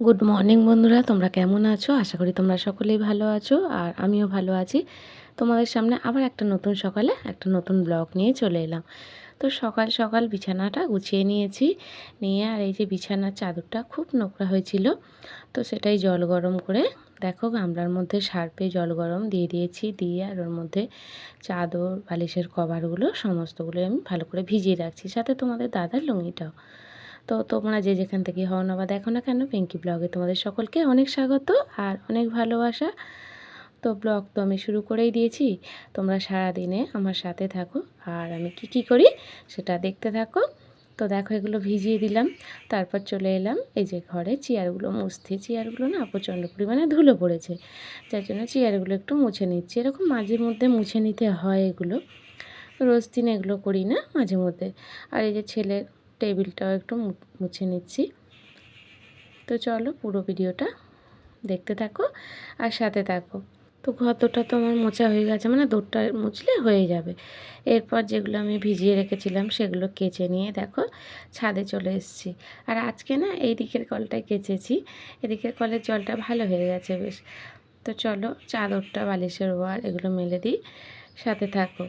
Good morning বন্ধুরা। তোমরা কেমন আছো? আশা করি তোমরা সকলেই ভালো আছো, আর আমিও ভালো আছি। তোমাদের সামনে আবার একটা নতুন সকালে একটা নতুন ব্লগ নিয়ে চলে এলাম। তো সকাল সকাল বিছানাটা গুছিয়ে নিয়েছি। নিয়ে আর এই যে বিছানার চাদরটা খুব নোংরা হয়েছিল, তো সেটাই জল গরম করে দেখো গামলার মধ্যে সার্পে জল গরম দিয়ে দিয়েছি। দিয়ে আর ওর মধ্যে চাদর, বালিশের কভারগুলো সমস্তগুলো আমি ভালো করে ভিজিয়ে রাখছি। সাথে তোমাদের দাদার লুঙ্গিটাও। তো তোমরা যে যেখান থেকে হও না বা দেখো না কেন পিঙ্কি ব্লগে তোমাদের সকলকে অনেক স্বাগত আর অনেক ভালোবাসা। তো ব্লগ তো আমি শুরু করেই দিয়েছি। তোমরা সারা দিনে আমার সাথে থাকো আর আমি কি কি করি সেটা দেখতে থাকো। তো দেখো এগুলো ভিজিয়ে দিলাম, তারপর চলে এলাম। এই যে ঘরে চেয়ারগুলো, মুছতে চেয়ারগুলো না প্রচণ্ড পরিমাণে ধুলো পড়েছে, যার জন্য চেয়ারগুলো একটু মুছে নিচ্ছি। এরকম মাঝে মধ্যে মুছে নিতে হয় এগুলো। রোজ দিন এগুলো করি না মাঝে মধ্যে। আর এই যে ছেলের টেবিলটাও একটু মুছে নিচ্ছি। তো চলো পুরো ভিডিওটা দেখতে থাকো আর সাথে থাকো। তো ঘতটা তো আমার মোচা হয়ে গেছে মানে দৌড়টা মুছলে হয়ে যাবে। এরপর যেগুলো আমি ভিজিয়ে রেখেছিলাম সেগুলো কেচে নিয়ে দেখো ছাদে চলে এসেছি। আর আজকে না এই দিকের কলটায় কেচেছি, এদিকের কলের জলটা ভালো হয়ে গেছে বেশ। তো চলো চাদরটা, বালিশের ওয়ার এগুলো মেলে দিই, সাথে থাকো।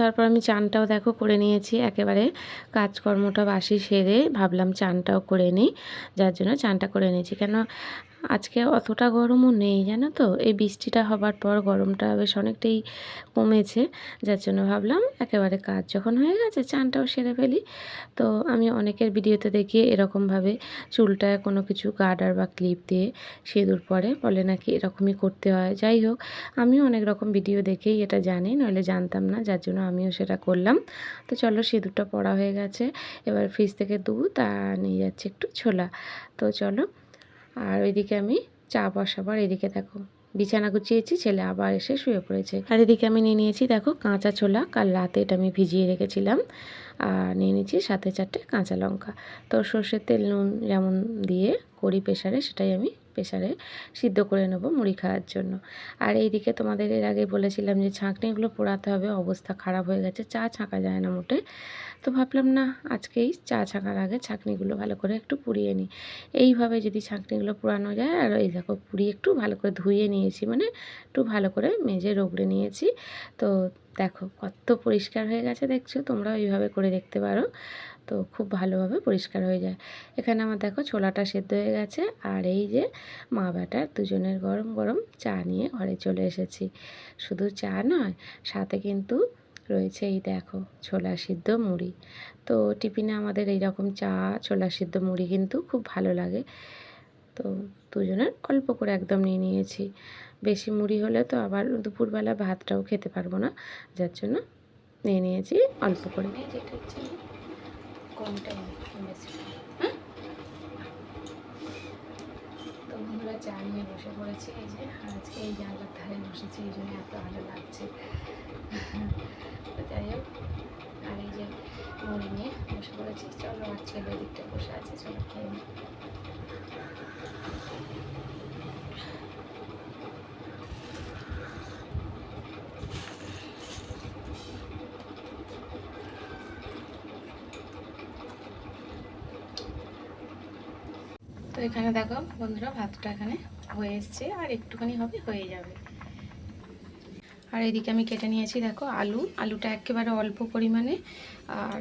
তারপর আমি চানটাও দেখো করে নিয়েছি, একেবারে কাজকর্মটা বাসি সেরে ভাবলাম চানটাও করে নিই, যার জন্য চানটা করে নিয়েছি। কেন আজকে অতটা গরমও নেই, জানো তো? এই বৃষ্টিটা হবার পর গরমটা বেশ অনেকটাই কমেছে, যার জন্য ভাবলাম একেবারে কাজ যখন হয়ে গেছে চানটাও সেরে ফেলি। তো আমি অনেকের ভিডিওতে দেখি এরকমভাবে চুলটায় কোনো কিছু গার্ডার বা ক্লিপ দিয়ে সিঁদুর পরে, বলে নাকি এরকমই করতে হয়। যাই হোক, আমিও অনেক রকম ভিডিও দেখেই এটা জানি, নইলে জানতাম না, যার জন্য আমিও সেটা করলাম। তো চলো সিঁদুরটা পড়া হয়ে গেছে, এবার ফ্রিজ থেকে দুধ আর নিয়ে যাচ্ছে একটু ছোলা। তো চলো আর ওইদিকে আমি চা বসাবার এদিকে দেখো বিছানা গুছিয়েছি, ছেলে আবার এসে শুয়ে পড়েছে। আর এদিকে আমি নিয়ে নিয়েছি দেখো কাঁচা ছোলা, কাল রাতে এটা আমি ভিজিয়ে রেখেছিলাম। আর নিয়ে নিয়েছি সাথে চারটে কাঁচা লঙ্কা। তো সর্ষের তেল, নুন যেমন দিয়ে করি প্রেশারে সেটাই আমি প্রেশারে সিদ্ধ করে নেব মুড়ি খাওয়ার জন্য। আর এইদিকে তোমাদের এর আগে বলেছিলাম যে ছাঁকনিগুলো পোড়াতে হবে, অবস্থা খারাপ হয়ে গেছে, চা ছাঁকা যায় না মোটে। তো ভাবলাম না, আজকেই চা ছাঁকার আগে ছাঁকনিগুলো ভালো করে একটু পুড়িয়ে নিই। এইভাবে যদি ছাঁকনিগুলো পুরানো যায়, আর এই দেখো পুড়িয়ে একটু ভালো করে ধুয়ে নিয়েছি মানে একটু ভালো করে মেজে রগড়ে নিয়েছি। তো দেখো কত পরিষ্কার হয়ে গেছে দেখছ তোমরা এইভাবে করে দেখতে পারো। তো খুব ভালোভাবে পরিষ্কার হয়ে যায়। এখানে আমার দেখো ছোলাটা সেদ্ধ হয়ে গেছে আর এই যে মা বেটার দুজনের গরম গরম চা নিয়ে ঘরে চলে এসেছি। শুধু চা নয়, সাথে কিন্তু রয়েছে এই দেখো ছোলা সিদ্ধ মুড়ি। তো টিফিনে আমাদের এই রকম চা, ছোলা সিদ্ধ মুড়ি কিন্তু খুব ভালো লাগে। তো দুজনের অল্প করে একদম নিয়ে নিয়েছি। বেশি মুড়ি হলে তো আবার দুপুরবেলা ভাতটাও খেতে পারব না যার জন্য নিয়ে নিয়েছি অল্প করে। তো বন্ধুরা চা নিয়ে বসে পড়েছি এই যে আজকে এই জানলার ধারে বসেছি এই জন্য এত ভালো লাগছে। যাই হোক আর এই যে মুড়ি নিয়ে বসে পড়েছি চলো আর ছেলে দিকটা বসে আছে চলো খেয়ে তো এখানে দেখো বন্ধুরা, ভাতটা এখানে হয়ে এসছে, আর একটুখানি হবে, হয়ে যাবে। আর এদিকে আমি কেটে নিয়েছি, দেখো আলু। আলুটা একেবারে অল্প পরিমাণে, আর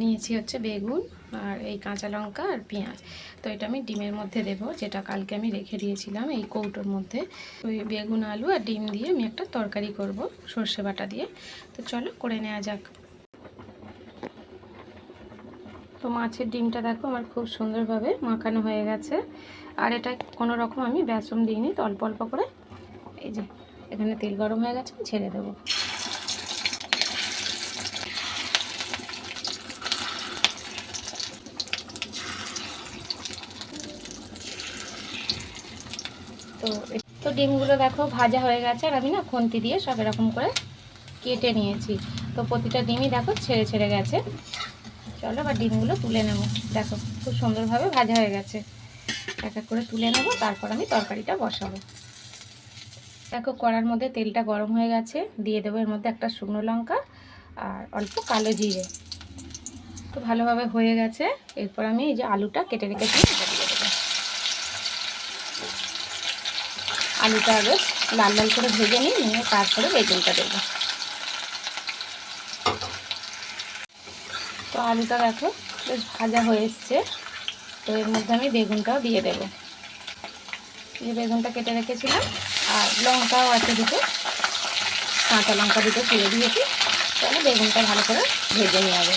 নিয়েছি হচ্ছে বেগুন, আর এই কাঁচা লঙ্কা আর পেঁয়াজ। তো এটা আমি ডিমের মধ্যে দেব, যেটা কালকে আমি রেখে দিয়েছিলাম এই কৌটোর মধ্যে। ওই বেগুন, আলু আর ডিম দিয়ে আমি একটা তরকারি করব, সর্ষে বাটা দিয়ে। তো চলো করে নেওয়া যাক। তো মাছের ডিমটা দেখো আমার খুব সুন্দরভাবে মাখানো হয়ে গেছে। আর এটা কোনো রকম আমি বেসন দিইনি, তো অল্প অল্প করে এই যে এখানে তেল গরম হয়ে গেছে ছেড়ে দেবো। তো তো ডিমগুলো দেখো ভাজা হয়ে গেছে, আর আমি না খুন্তি দিয়ে সব এরকম করে কেটে নিয়েছি। তো প্রতিটা ডিমই দেখো ছেড়ে ছেড়ে গেছে। চলো এবার ডিমগুলো তুলে নেব। দেখো, খুব সুন্দরভাবে ভাজা হয়ে গেছে। এক এক করে তুলে নেব, তারপর আমি তরকারিটা বসাবো। দেখো, কড়ার মধ্যে তেলটা গরম হয়ে গেছে, দিয়ে দেবো এর মধ্যে একটা শুকনো লঙ্কা আর অল্প কালো জিরে। তো ভালোভাবে হয়ে গেছে, এরপর আমি এই যে আলুটা কেটে রেখেছি আলুটা আগে লাল লাল করে ভেজে নিই নিয়ে তারপরে বেগুনটা দেবো। তো আলুটা দেখো, বেশ ভাজা হয়ে এসছে। তো এর মধ্যে আমি বেগুনটাও দিয়ে দেবো। এই বেগুনটা কেটে রেখেছিলাম, আর লঙ্কাও আছে দুটো। কাঁচা লঙ্কা দুটো ছিঁড়ে দিয়েছি। তাহলে বেগুনটা ভালো করে ভেজে নিয়ে যাবে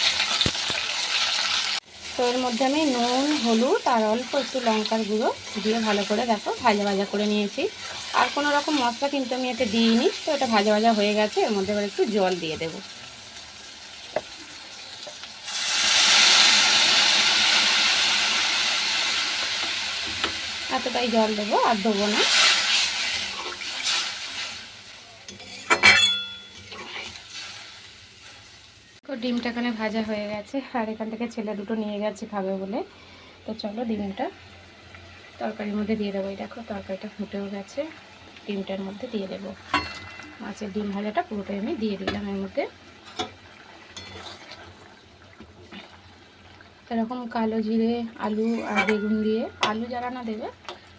তো এর মধ্যে আমি নুন, হলুদ, আর অল্প একটু লঙ্কার গুঁড়ো দিয়ে ভালো করে দেখো, ভাজা ভাজা করে নিয়েছি। আর কোনো রকম মশলা কিন্তু আমি এতে দিইনি, তো এটা ভাজা ভাজা হয়ে গেছে। এর মধ্যে এবার একটু জল দিয়ে দেবো। এতটাই জল দেবো আর দেবো না। ডিমটা এখানে ভাজা হয়ে গেছে আর এখান থেকে ছেলে দুটো নিয়ে গেছে খাবে বলে। তো চলো ডিমটা তরকারির মধ্যে দিয়ে দেবো। এই দেখো, তরকারিটা ফুটেও গেছে। ডিমটার মধ্যে দিয়ে দেবো। মাছের ডিম ভাজাটা পুরোটাই আমি দিয়ে দিলাম এর মধ্যে। এরকম কালো জিরে, আলু আর বেগুন দিয়ে। আলু যারা না দেবে,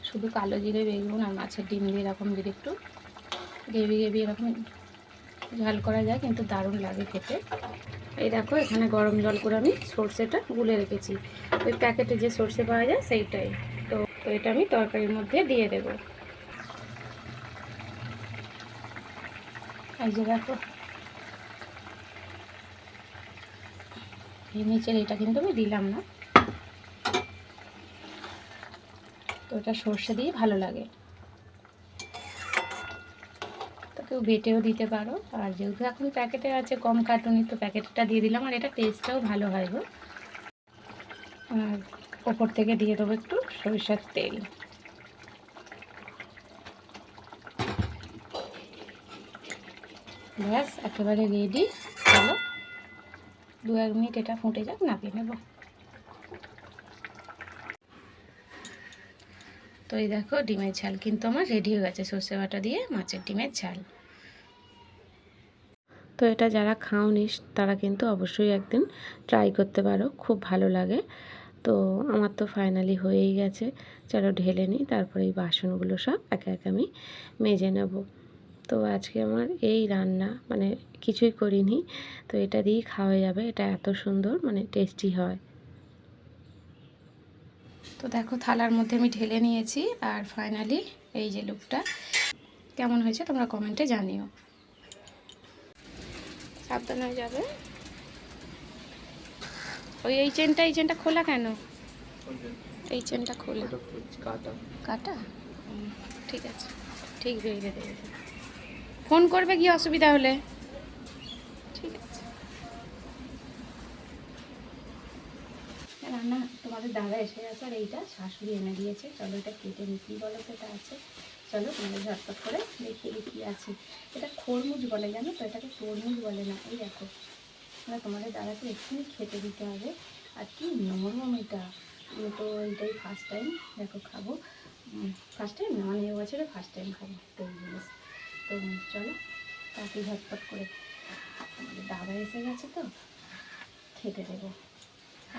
শুধু কালো জিরে, বেগুন আর মাছের ডিম দিয়ে এরকম যদি একটু গ্রেভি গ্রেভি এরকম ঝাল করা যায়, কিন্তু দারুণ লাগে খেতে। এই দেখো, এখানে গরম জল করে আমি সর্ষেটা গুলে রেখেছি। ওই প্যাকেটে যে সর্ষে পাওয়া যায়, সেইটাই। তো তো এটা আমি তরকারির মধ্যে দিয়ে দেবো। এই যে দেখো নিচের এটা কিন্তু আমি দিলাম না। তো এটা সর্ষে দিয়ে ভালো লাগে। তো কেউ বেটেও দিতে পারো। আর যেহেতু এখন প্যাকেটে আছে কম কার্টুনি তো প্যাকেটটা দিয়ে দিলাম। আর এটা টেস্টটাও ভালো হয় গো। আর ওপর থেকে দিয়ে দেবো একটু সরিষার তেল। ব্যাস, একেবারে রেডি দু এক মিনিট এটা ফুটে যাক নাপিয়ে নেব। তো এই দেখো, ডিমের ঝাল কিন্তু আমার রেডি হয়ে গেছে, সর্ষে বাটা দিয়ে মাছের ডিমের ঝাল। তো এটা যারা খাওনি, তারা কিন্তু অবশ্যই একদিন ট্রাই করতে পারো, খুব ভালো লাগে। তো আমার তো ফাইনালি হয়েই গেছে। চলো ঢেলে নিই, তারপরে এই বাসনগুলো সব একে একে আমি মেজে নেব। তো আজকে আমার এই রান্না মানে কিছুই করিনি। তো এটা দিয়েই খাওয়া যাবে। এটা এত সুন্দর মানে টেস্টি হয়। তো দেখো থালার মধ্যে আমি ঢেলে নিয়েছি আর ফাইনালি এই যে লুকটা কেমন হয়েছে তোমরা কমেন্টে জানিও। সাবধান হয়ে যাবে। ওই এই চেনটা এই চেনটা খোলা কেন? এই চেনটা খোলা। কাটা। হুম, ঠিক আছে। ঠিক বেরিয়ে দেবে ফোন করবে কি অসুবিধা হলে? ঠিক আছে। রান্না তোমাদের দাদা এসে গেছে আর এইটা শাশুড়ি এনে দিয়েছে। চলো এটা কেটে নি কী বলো তো এটা আছে? চলো তোমাদের ঝটপট করে দেখিয়ে কী আছে। এটা খরমুজ বলে, জানো তো? এটাকে তরমুজ বলে না, এই দেখো। মানে তোমাদের দাদাকে এক্ষুনি খেতে দিতে হবে। আর কি নরম এটা। আমি তো এইটাই ফার্স্ট টাইম দেখো, খাব। ফার্স্ট টাইম মানে এবছরে ফার্স্ট টাইম খাব। তো তো চলো তাকে ঝটপট করে আমাদের দাদা এসে গেছে তো খেতে দেবো।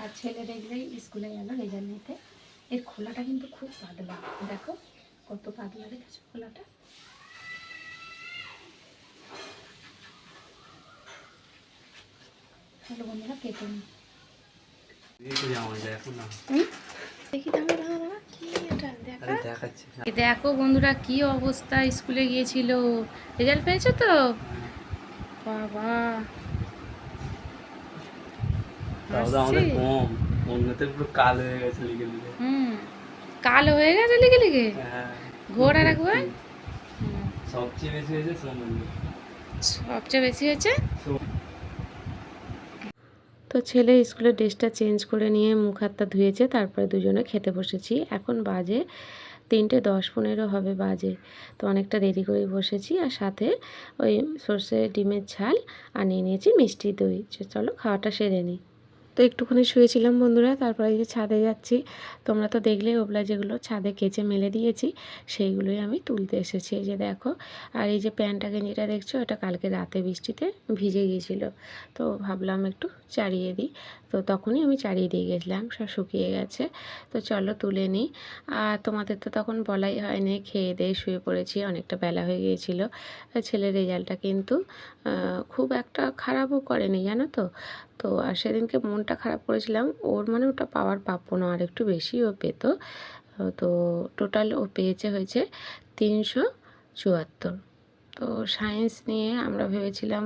আর ছেলে দেখলেই স্কুলে গেল রেজাল্ট নিতে। এর খোলাটা কিন্তু খুব পাতলা দেখো কত পাতলা দেখেছ খোলাটা? চলো বন্ধুরা কেটে দেখি দাঁড়া দাঁড়া এটা দেখা বন্ধুরা কি অবস্থা? স্কুলে গিয়েছিল। রেজাল্ট পেয়েছ তো? বাবা। কাল হয়ে গেছে লিখে লিখে। হুম। কালো হয়ে গেছে লিখে লিখে? হ্যাঁ। ঘোর আর একবার? সবচেয়ে বেশি হয়েছে সবচেয়ে বেশি হয়েছে? তো ছেলে স্কুলের ড্রেসটা চেঞ্জ করে নিয়ে মুখ হাতটা ধুয়েছে, তারপরে দুজনে খেতে বসেছি। এখন বাজে তিনটে দশ পনেরো হবে বাজে, তো অনেকটা দেরি করে বসেছি। আর সাথে ওই সর্ষে ডিমের ঝাল আর নিয়ে নিয়েছি মিষ্টি দই। চলো খাওয়াটা সেরে নিই তো একটুখানি শুয়েছিলাম বন্ধুরা, তারপরে যে ছাদে যাচ্ছি। তোমরা তো দেখলে ওগুলা যেগুলো ছাদে কেচে মেলে দিয়েছি, সেইগুলোই আমি তুলতে এসেছি। এই যে দেখো, আর এই যে প্যান্টটা গেঞ্জিটা দেখছ, এটা কালকে রাতে বৃষ্টিতে ভিজে গিয়েছিল। তো ভাবলাম একটু চারিয়ে দিই। তো তখনই আমি চারিয়ে দিয়ে গেছিলাম, সব শুকিয়ে গেছে। তো চলো তুলে নিই। আর তোমাদের তো তখন বলাই হয়নি, খেয়ে দিয়ে শুয়ে পড়েছি, অনেকটা বেলা হয়ে গিয়েছিল। ছেলের রেজাল্টটা কিন্তু খুব একটা খারাপও করেনি, জানো তো? তো আর সেদিনকে মনটা খারাপ করেছিলাম, ওর মানে ওটা পাওয়ার প্রাপ্য না, আর একটু বেশি ও পেত। তো টোটাল ও পেয়েছে হয়েছে তিনশো চুয়াত্তর। তো সায়েন্স নিয়ে আমরা ভেবেছিলাম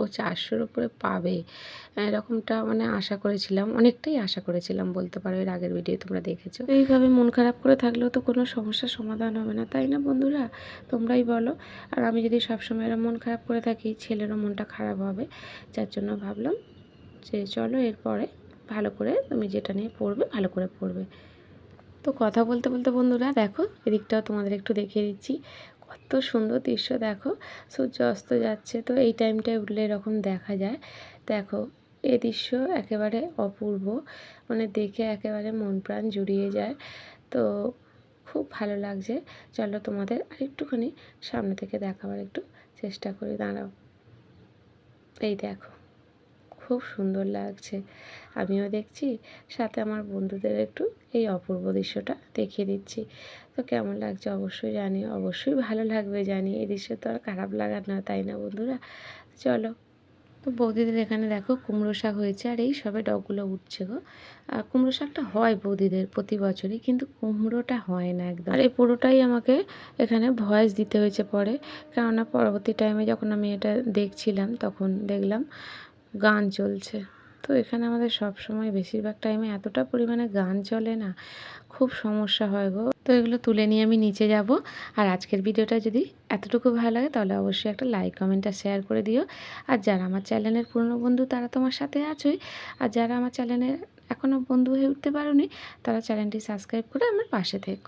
ও চারশোর উপরে পাবে। এরকমটা মানে আশা করেছিলাম, অনেকটাই আশা করেছিলাম বলতে পারো এর আগের ভিডিও তোমরা দেখেছ। এইভাবে মন খারাপ করে থাকলেও তো কোনো সমস্যার সমাধান হবে না, তাই না বন্ধুরা? তোমরাই বলো। আর আমি যদি সবসময় এরম মন খারাপ করে থাকি, ছেলেরও মনটা খারাপ হবে, যার জন্য ভাবলাম যে চলো এরপরে ভালো করে তুমি যেটা নিয়ে পড়বে, ভালো করে পড়বে। তো কথা বলতে বলতে বন্ধুরা, দেখো, এদিকটাও তোমাদের একটু দেখিয়ে দিচ্ছি। কত সুন্দর দৃশ্য, দেখো। সূর্য অস্ত যাচ্ছে, তো এই টাইমটায় উঠলে এরকম দেখা যায়। দেখো, এ দৃশ্য একেবারে অপূর্ব মানে দেখে একেবারে মন প্রাণ জুড়িয়ে যায়। তো খুব ভালো লাগছে। চলো তোমাদের আরেকটুখানি সামনে থেকে দেখাবার একটু চেষ্টা করি দাঁড়াও। এই দেখো। খুব সুন্দর লাগছে। আমিও দেখছি, সাথে আমার বন্ধুদের একটু এই অপূর্ব দৃশ্যটা দেখিয়ে দিচ্ছি। তো কেমন লাগছে অবশ্যই জানি অবশ্যই ভালো লাগবে জানি এই দৃশ্য তো আর খারাপ লাগার না, তাই না বন্ধুরা? চলো। তো বৌদিদের এখানে দেখো কুমড়ো শাক হয়েছে, আর এই সবে ডগগুলো উঠছে গো। আর কুমড়ো শাকটা হয় বৌদিদের প্রতি বছরই, কিন্তু কুমড়োটা হয় না একদম। আর এই পুরোটাই আমাকে এখানে ভয়েস দিতে হয়েছে পরে। কেননা পরবর্তী টাইমে যখন আমি এটা দেখছিলাম, তখন দেখলাম গান চলছে। তো এখানে আমাদের সব সময় বেশিরভাগ টাইমে এতটা পরিমাণে গান চলে না, খুব সমস্যা হয় গো। তো এগুলো তুলে নিয়ে আমি নিচে যাব। আর আজকের ভিডিওটা যদি এতটুকু ভালো লাগে, তাহলে অবশ্যই একটা লাইক কমেন্ট আর শেয়ার করে দিও। আর যারা আমার চ্যানেলের পুরনো বন্ধু, তারা তোমার সাথে আছোই। আর যারা আমার চ্যানেলের এখনও বন্ধু হয়ে উঠতে পারোনি, তারা চ্যানেলটি সাবস্ক্রাইব করে আমার পাশে থেকো।